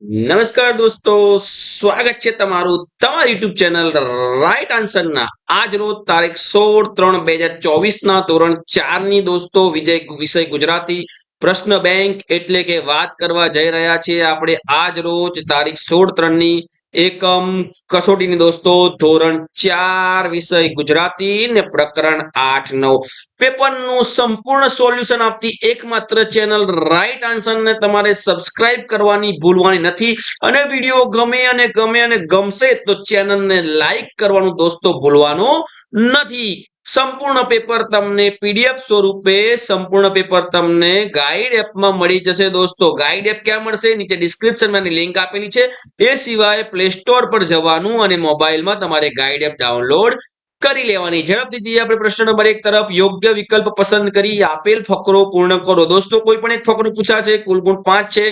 નમસ્કાર દોસ્તો, સ્વાગત છે તમારું તમારી યુટ્યુબ ચેનલ રાઈટ આન્સરના આજ રોજ તારીખ સોળ ત્રણ બે હજાર ચોવીસ ના ધોરણ ચારની દોસ્તો, વિજય વિષય ગુજરાતી, પ્રશ્ન બેંક એટલે કે વાત કરવા જઈ રહ્યા છીએ આપણે આજ રોજ તારીખ સોળ ત્રણની એકમ કસોટીની દોસ્તો, ધોરણ ચાર વિષય ગુજરાતી ને પ્રકરણ આઠ નવ. પેપરનું સંપૂર્ણ સોલ્યુશન આપતી એકમાત્ર ચેનલ રાઈટ આન્સરને તમારે સબસ્ક્રાઇબ કરવાની ભૂલવાની નથી. અને વીડિયો ગમે અને ગમે અને ગમશે તો ચેનલને લાઈક કરવાનું દોસ્તો ભૂલવાનું નથી. સંપૂર્ણ પેપર તમને પીડીએફ સ્વરૂપે સંપૂર્ણ પેપર તમને ગાઈડ એપમાં મળી જશે દોસ્તો. ગાઈડ એપ ક્યાં મળશે? નીચે ડિસ્ક્રિપ્શનમાં એની લિંક આપેલી છે. એ સિવાય પ્લે સ્ટોર પર જવાનું અને મોબાઈલમાં તમારે ગાઈડ એપ ડાઉનલોડ કરી લેવાની. ઝડપથી જઈએ આપણે પ્રશ્ન નંબર એક તરફ. યોગ્ય વિકલ્પ પસંદ કરી આપેલ ફકરો પૂર્ણ કરો. દોસ્તો, કોઈ પણ એક ફકરો પૂછાશે કુલ ગુણ પાંચ છે,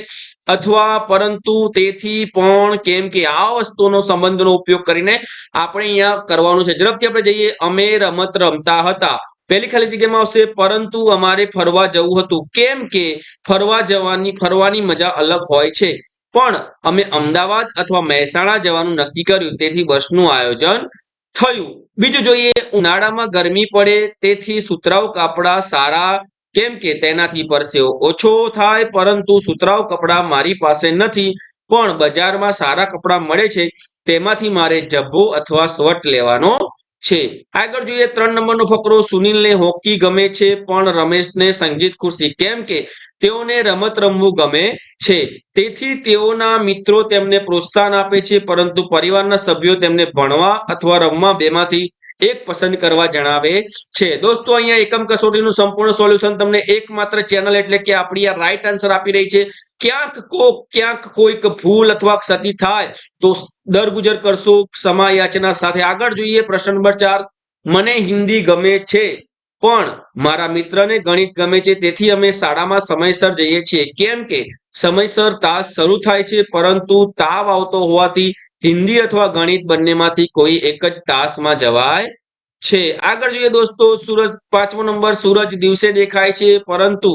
અથવા પરંતુ તેથી પણ કેમ કે આ વસ્તુનો સંબંધનો ઉપયોગ કરીને આપણે અહીંયા કરવાનું છે. ઝડપથી આપણે જઈએ. અમે રમત રમતા હતા. પહેલી ખાલી જગ્યામાં આવશે, પરંતુ અમારે ફરવા જવું હતું. કેમ કે ફરવા જવાની, ફરવાની મજા અલગ હોય છે. પણ અમે અમદાવાદ અથવા મહેસાણા જવાનું નક્કી કર્યું. તેથી બસનું આયોજન થયું. બીજું જોઈએ, ઉનાળામાં ગરમી પડે તેથી સુતરાઉ કાપડા સારા, કેમ કે તેનાથી પરસેવો ઓછો થાય, પરંતુ સુતરાઉ કપડા મારી પાસે નથી, પણ બજારમાં સારા કપડા મળે છે, તેમાંથી મારે જબ્બો અથવા સ્વટ લેવાનો છે. આગળ જોઈએ ત્રણ નંબરનો ફકરો, સુનિલને હોકી ગમે છે, પણ રમેશને સંગીત ખુરશી. કેમ કે તેઓને રમત રમવું ગમે છે. તેથી તેઓના મિત્રો તેમને પ્રોત્સાહન આપે છે, પરંતુ પરિવારના સભ્યો તેમને ભણવા અથવા રમવા બેમાંથી એક પસંદ કરવા જણાવે છે. દોસ્તો, અહીંયા એકમ કસોટીનું સંપૂર્ણ સોલ્યુશન તમને એકમાત્ર ચેનલ એટલે કે આપણી આ રાઈટ આન્સર આપી રહી છે. ક્યાંક કોક ક્યાંક કોઈક ભૂલ અથવા ક્ષતિ થાય, તો દરગુજર કરશો ક્ષમા યાચના સાથે આગળ જોઈએ. પ્રશ્ન નંબર ચાર, મને હિન્દી ગમે છે, પણ મારા મિત્રને ગણિત ગમે છે, તેથી અમે શાળામાં સમયસર જઈએ છીએ. કેમ કે સમયસર તાસ શરૂ થાય છે, પરંતુ તાવ આવતો હોવાથી હિન્દી અથવા ગણિત બંનેમાંથી કોઈ એક જ તાસમાં જવાય છે. આગળ જોઈએ દોસ્તો, સૂરજ, પાંચમો નંબર, સૂરજ દિવસે દેખાય છે, પરંતુ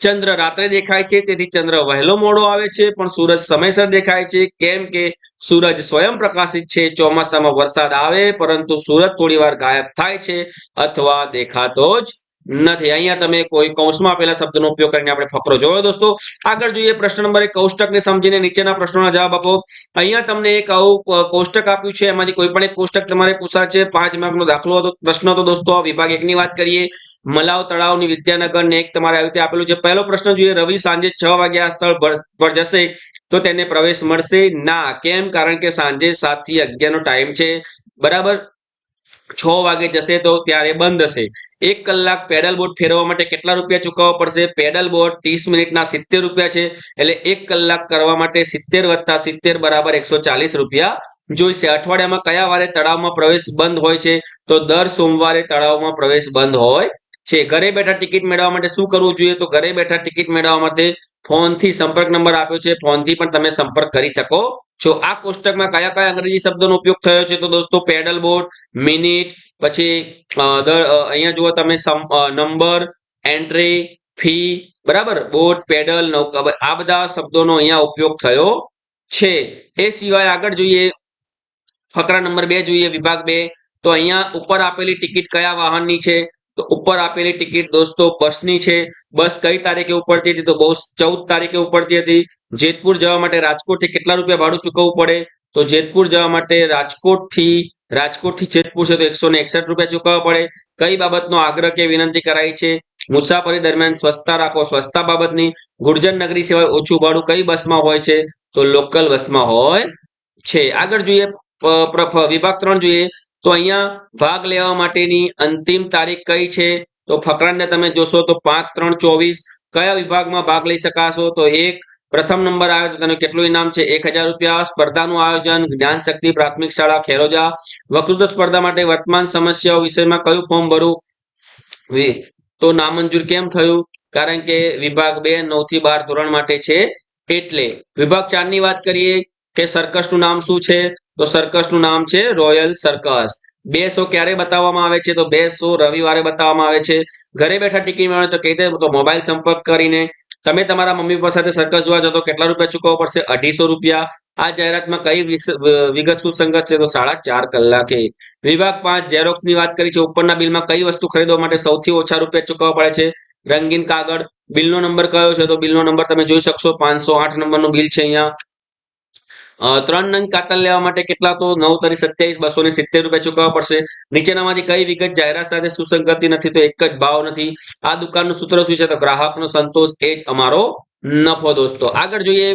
ચંદ્ર રાત્રે દેખાય છે, તેથી ચંદ્ર વહેલો મોડો આવે છે, પણ સૂરજ સમયસર દેખાય છે. કેમ કે સૂરજ સ્વયં પ્રકાશિત છે, ચોમાસામાં વરસાદ આવે, પરંતુ સૂરજ થોડી વાર ગાયબ થાય છે, અથવા દેખાતો જ નથી. અહીંયા તમે કોઈ કૌંસમાં પેલા શબ્દનો ઉપયોગ કરીને આપણે ફકરો જોયો દોસ્તો. આગળ જોઈએ પ્રશ્ન નંબર એક, કોષ્ટકને સમજીને નીચેના પ્રશ્નોના જવાબ આપો. અહીંયા તમને એક આવું કોષ્ટક આપ્યું છે. એમાંથી કોઈ પણ એક કોષ્ટક તમારે પૂછાશે પાંચ માર્કનો દાખલો હતો, પ્રશ્ન હતો દોસ્તો. વિભાગ એકની વાત કરીએ. મલાવ તળાવની વિદ્યાનગર ને એક તમારે આવી રીતે આપેલું છે. પહેલો પ્રશ્ન જોઈએ, રવિ સાંજે છ વાગ્યા સ્થળ પર જશે, તો તેને પ્રવેશ મળશે ના. કેમ? કારણ કે સાંજે સાતથી અગિયાર નો ટાઈમ છે. બરાબર? છ વાગે જશે તો ત્યારે બંધ હશે. એક કલાક પેડલ બોટ ફેરવવા માટે કેટલા રૂપિયા ચૂકવવા પડશે? પેડલ બોટ ત્રીસ મિનિટના સિત્તેર રૂપિયા છે. એટલે એક કલાક કરવા માટે સિત્તેર વત્તા સિત્તેર બરાબર એકસો ચાલીસ રૂપિયા જોઈશે. અઠવાડિયામાં કયા વારે તળાવમાં પ્રવેશ બંધ હોય છે? તો દર સોમવારે તળાવમાં પ્રવેશ બંધ હોય છે. ઘરે બેઠા ટિકિટ મેળવવા માટે શું કરવું જોઈએ? તો ઘરે બેઠા ટિકિટ મેળવવા માટે ફોનથી સંપર્ક નંબર આપ્યો છે. ફોનથી પણ તમે સંપર્ક કરી શકો છો આ કોષ્ટકમાં કયા કયા અંગ્રેજી શબ્દોનો ઉપયોગ થયો છે તો દોસ્તો પેડલ બોટ, મિનિટ, પછી અહીંયા જુઓ તમે નંબર, એન્ટ્રી, ફી, બરાબર? બોટ, પેડલ, નૌકા આ બધા શબ્દોનો અહીંયા ઉપયોગ થયો છે. એ સિવાય આગળ જોઈએ, ફકરા નંબર બે જોઈએ, વિભાગ બે. તો અહીંયા ઉપર આપેલી ટિકિટ કયા વાહનની છે? તો ઉપર આપેલી ટિકિટ દોસ્તો બસની છે. બસ કઈ તારીખે ઉપડતી હતી તો બસ ચૌદ તારીખે ઉપડતી હતી. જેતપુર જવા માટે રાજકોટથી કેટલા રૂપિયા ભાડું ચૂકવવું પડે? તો જેતપુર જવા માટે રાજકોટથી રાજકોટથી જેતપુર છે તો એકસો રૂપિયા ચૂકવવા પડે. કઈ બાબતનો આગ્રહ કે વિનંતી કરાઈ છે? મુસાફરી દરમિયાન સ્વચ્છતા રાખો, સ્વચ્છતા બાબતની. ગુર્જર નગરી સિવાય ઓછું ભાડું કઈ બસમાં હોય છે? તો લોકલ બસમાં હોય છે. આગળ જોઈએ વિભાગ ત્રણ જોઈએ. તો અહીંયા ભાગ લેવા માટેની અંતિમ તારીખ કઈ છે? તો ફકરાને તમે જોશો તો પાંચ ત્રણ ચોવીસ. કયા વિભાગમાં ભાગ લઈ શકાશો? તો એક, પ્રથમ નંબર આવે તો તેનું કેટલું ઇનામ છે? એક હજાર રૂપિયા સ્પર્ધાનું આયોજન, જ્ઞાન શક્તિ પ્રાથમિક શાળા ખેરોજા. વક્તૃત્વ સ્પર્ધા માટે વર્તમાન સમસ્યાઓ વિષયમાં કયું ફોર્મ ભરવું તો નામંજૂર કેમ થયું? કારણ કે વિભાગ બે, નવથી બાર ધોરણ માટે છે. એટલે વિભાગ ચારની વાત કરીએ કે સર્કસનું નામ શું છે? તો સર્કસનું નામ છે રોયલ સર્કસ બે શો ક્યારે બતાવવામાં આવે છે? તો બે શો રવિવારે બતાવવામાં આવે છે. ઘરે બેઠા ટિકિટ મળે તો કઈ રીતે? તો મોબાઈલ સંપર્ક કરીને તમે તમારા મમ્મી પપ્પા સાથે સર્કસ જોવા જાઓ તો કેટલા રૂપિયા ચૂકવવા પડશે? અઢીસો રૂપિયા. આ જાહેરાતમાં કઈ વિગત સુસંગત છે? તો સાડા ચાર કલાકે. વિભાગ પાંચ ઝેરોક્સની વાત કરી છે. ઉપરના બિલમાં કઈ વસ્તુ ખરીદવા માટે સૌથી ઓછા રૂપિયા ચૂકવવા પડે છે? રંગીન કાગળ. બિલનો નંબર કયો છે? તો બિલનો નંબર તમે જોઈ શકશો. પાંચસો આઠ નંબરનું બિલ છે અહીંયા. ત્રણ નંગ કાતર લેવા માટે કેટલા તો નવ તરી સત્યાવીસ બસો ને સિત્તેર રૂપિયા ચૂકવવા પડશે. નીચેનામાંથી કઈ વિગત જાહેરાત સાથે સુસંગતિ નથી તો એક જ ભાવ નથી. આ દુકાનનું સૂત્ર શું છે? તો ગ્રાહકનો સંતોષ એ જ અમારો નફો દોસ્તો. આગળ જોઈએ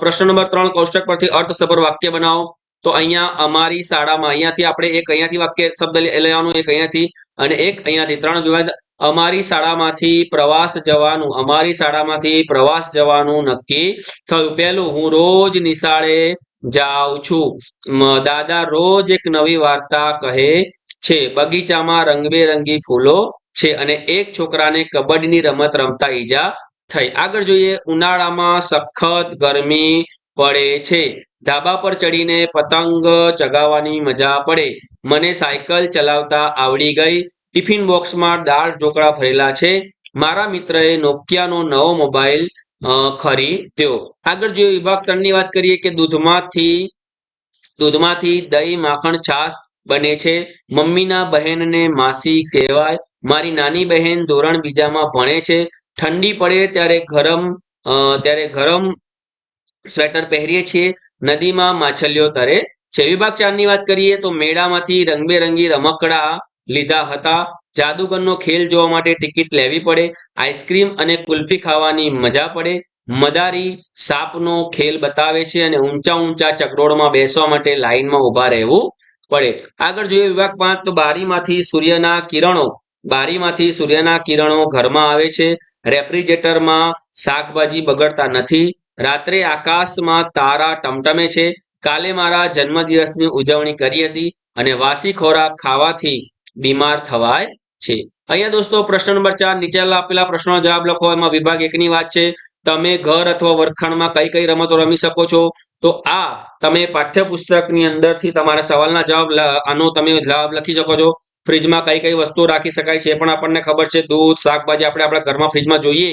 પ્રશ્ન નંબર ત્રણ, કોષ્ટક પરથી અર્થસભર વાક્ય બનાવો. તો અહીંયા અમારી શાળામાં અહીંયાથી આપણે એક અહીંયાથી વાક્ય શબ્દ લેવાનું, એક અહીંયાથી અને એક અહીંયાથી. ત્રણ વિવાદ અમારી શાળામાંથી પ્રવાસ જવાનું, અમારી શાળામાંથી પ્રવાસ જવાનું નક્કી થયું. પહેલું, હું રોજ નિશાળે જાઉં છું. દાદા રોજ એક નવી વાર્તા કહે છે, બગીચામાં રંગબેરંગી ફૂલો છે અને એક છોકરાને કબડ્ડીની રમત રમતા ઈજા થઈ. આગળ જોઈએ, ઉનાળામાં સખત ગરમી પડે છે. ધાબા પર ચડીને પતંગ ચગાવવાની મજા પડે. મને સાયકલ ચલાવતા આવડી ગઈ. ટિફિન બોક્સમાં દાળ ઢોકળા ભરેલા છે. મારા મિત્રએ નોકિયાનો નવો મોબાઈલ ખરીદ્યો આગળ જોઈએ વિભાગ ત્રણની વાત કરીએ કે દૂધમાંથી દૂધમાંથી દહીં, માખણ, છાશ બને છે. મમ્મીના બહેનને માસી કહેવાય. મારી નાની બહેન ધોરણ બીજામાં ભણે છે. ઠંડી પડે ત્યારે ગરમ ત્યારે ગરમ સ્વેટર પહેરીએ છીએ. નદીમાં માછલીઓ તરે છે. વિભાગ ચારની વાત કરીએ તો મેળામાંથી રંગબેરંગી રમકડા લીધા હતા. જાદુગરનો ખેલ જોવા માટે ટિકિટ લેવી પડે. આઈસ્ક્રીમ અને કુલ્ફી ખાવાની મજા પડે. મદારી સાપનો ખેલ બતાવે છે અને ઊંચા ઊંચા ચકડોળમાં બેસવા માટે લાઈનમાં ઊભા રહેવું પડે. આગળ જોઈએ વિભાગ પાંચ, તો બારીમાંથી સૂર્યના કિરણો. બારીમાંથી સૂર્યના કિરણો ઘરમાં આવે છે. રેફ્રિજરેટરમાં શાકભાજી બગડતા નથી. રાત્રે આકાશમાં તારા ટમટમે છે. કાલે મારા જન્મદિવસની ઉજવણી કરી હતી અને વાસી ખોરાક ખાવાથી બીમાર થવાય છે. અહીંયા દોસ્તો પ્રશ્ન નંબર ચાર, નીચે આપેલા પ્રશ્નો જવાબ લખો. એમાં વિભાગ એકની વાત છે. તમે ઘર અથવા વર્ગખંડમાં કઈ કઈ રમતો રમી શકો છો? તો આ તમે પાઠ્યપુસ્તકની અંદરથી તમારા સવાલના જવાબ આનો તમે જવાબ લખી શકો છો. ફ્રીજમાં કઈ કઈ વસ્તુઓ રાખી શકાય છે એ પણ આપણને ખબર છે. દૂધ, શાકભાજી આપણે આપણા ઘરમાં ફ્રીજમાં જોઈએ.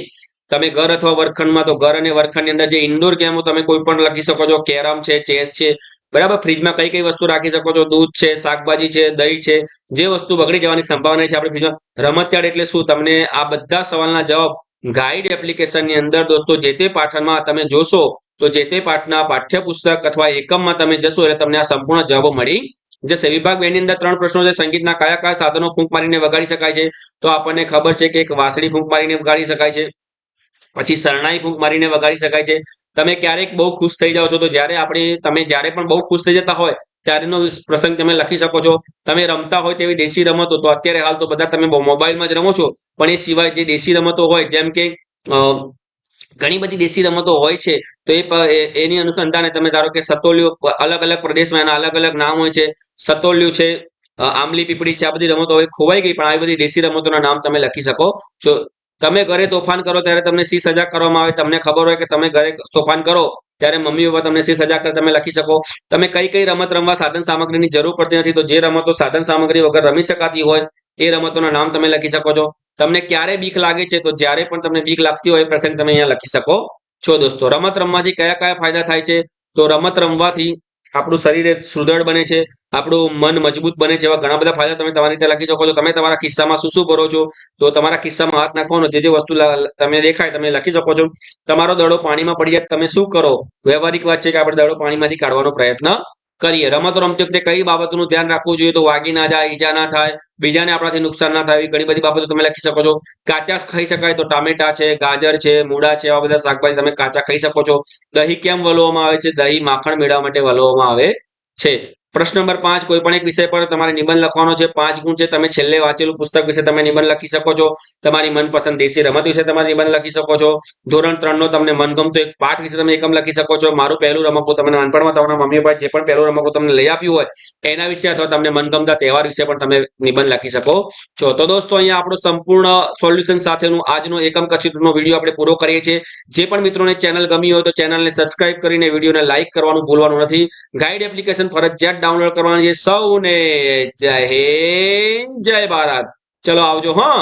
તમે ઘર અથવા વર્ગખંડમાં તો ઘર અને વર્ગખંડની અંદર જે ઇન્ડોર ગેમો તમે કોઈ પણ લખી શકો છો. કેરમ છે, ચેસ છે બરાબર? ફ્રીજમાં કઈ કઈ વસ્તુ રાખી શકો છો? દૂધ છે, શાકભાજી છે, દહીં છે, જે વસ્તુ બગડી જવાની સંભાવના છે આપણે ફ્રીજમાં. રમતિયાળ એટલે શું? તમને આ બધા સવાલના જવાબ ગાઈડ એપ્લિકેશનની અંદર દોસ્તો જે તે પાઠમાં તમે જોશો, તો જે તે પાઠના પાઠ્યપુસ્તક અથવા એકમમાં તમે જશો એટલે તમને આ સંપૂર્ણ જવાબો મળી જશે. વિભાગ બે ની અંદર ત્રણ પ્રશ્નો છે. સંગીતના કયા કયા સાધનો ફૂંક મારીને વગાડી શકાય છે? તો આપણને ખબર છે કે એક વાસળી ફૂંક મારીને વગાડી શકાય છે. પછી શરણાઈ ફૂંક મારીને વગાડી શકાય છે. તમે ક્યારેક બહુ ખુશ થઈ જાઓ છો, તો જ્યારે આપણે, તમે જ્યારે પણ બહુ ખુશ થઈ જતા હોય, ત્યારેનો પ્રસંગ તમે લખી શકો છો. તમે રમતા હોય તેવી દેશી રમતો, તો અત્યારે હાલ તો બધા તમે મોબાઈલમાં જ રમો છો. પણ એ સિવાય જે દેશી રમતો હોય, જેમ કે ઘણી બધી દેશી રમતો હોય છે, તો એ એની અનુસંધાને તમે ધારો કે સતોલિયો, અલગ અલગ પ્રદેશમાં એના અલગ અલગ નામ હોય છે. સતોલિયું છે આમલી પીપળી છે, આ બધી રમતો હવે ખોવાઈ ગઈ, પણ આવી બધી દેશી રમતોના નામ તમે લખી શકો છો. તમે ઘરે તોફાન કરો ત્યારે તમને શી સજા કરવામાં આવે? તમને ખબર હોય કે તમે ઘરે તોફાન કરો ત્યારે મમ્મી પપ્પા તમને સી સજા કરે તમે લખી શકો. તમે કઈ કઈ રમત રમવા સાધન સામગ્રીની જરૂર પડતી નથી તો જે રમતો સાધન સામગ્રી વગર રમી શકાતી હોય એ રમતોના નામ તમે લખી શકો છો. તમને ક્યારે બીક લાગે છે તો જ્યારે પણ તમને બીક લાગતી હોય પ્રસંગ તમે અહીંયા લખી શકો છો દોસ્તો. રમત રમવાથી કયા કયા ફાયદા થાય છે? તો રમત રમવાથી આપણું શરીર એ સુદૃઢ બને છે, આપણું મન મજબૂત બને છે એવા ઘણા બધા ફાયદા તમે તમારી રીતે લખી શકો છો. તમે તમારા કિસ્સામાં શું શું કરો છો? તો તમારા કિસ્સામાં હાથ નાખવાનો, જે જે વસ્તુ તમે દેખાય તમે લખી શકો છો. તમારો દડો પાણીમાં પડી જાય તમે શું કરો? વ્યવહારિક વાત છે કે આપણે દડો પાણીમાંથી કાઢવાનો પ્રયત્ન કરીએ. રમતો રમતી વખતે કઈ બાબતોનું ધ્યાન રાખવું જોઈએ તો વાગી ના જાય, ઈજા ના થાય, બીજાને આપણાથી નુકસાન ના થાય, એવી ઘણી બધી બાબતો તમે લખી શકો છો. કાચા ખાઈ શકાય તો ટામેટા છે, ગાજર છે, મૂળા છે, આવા બધા શાકભાજી તમે કાચા ખાઈ શકો છો. દહીં કેમ વલોવામાં આવે છે? દહીં માખણ મેળવવા માટે વલોવામાં આવે છે. પ્રશ્ન નંબર પાંચ, કોઈ પણ એક વિષય પર તમારે નિબંધ લખવાનો છે. પાંચ ગુણ છે. તમે છેલ્લે વાંચેલું પુસ્તક વિશે તમે નિબંધ લખી શકો છો. તમારી મનપસંદ દેશી રમત વિશે તમે નિબંધ લખી શકો છો. ધોરણ ત્રણ નો તમને મનગમતો એક પાઠ વિશે તમે એકમ લખી શકો છો. મારું પહેલું રમકડું તમને નાનપણમાં તમારા મમ્મી પપ્પા જે પણ પહેલું રમકડું તમને લઈ આપ્યું હોય, એના વિશે અથવા તમને મનગમતા તહેવાર વિશે પણ તમે નિબંધ લખી શકો છો. તો દોસ્તો, અહીંયા આપણો સંપૂર્ણ સોલ્યુશન સાથેનું આજનો એકમ કચિતનો વીડિયો આપણે પૂરો કરીએ છીએ. જે પણ મિત્રોને ચેનલ ગમી હોય તો ચેનલને સબસ્ક્રાઇબ કરીને વિડીયોને લાઇક કરવાનું ભૂલવાનું નથી. ગાઈડ એપ્લિકેશન ફરજિયાત ડાઉનલોડ કરવાની છે સૌને જય હિન્દ જય ભારત. ચલો આવજો હા?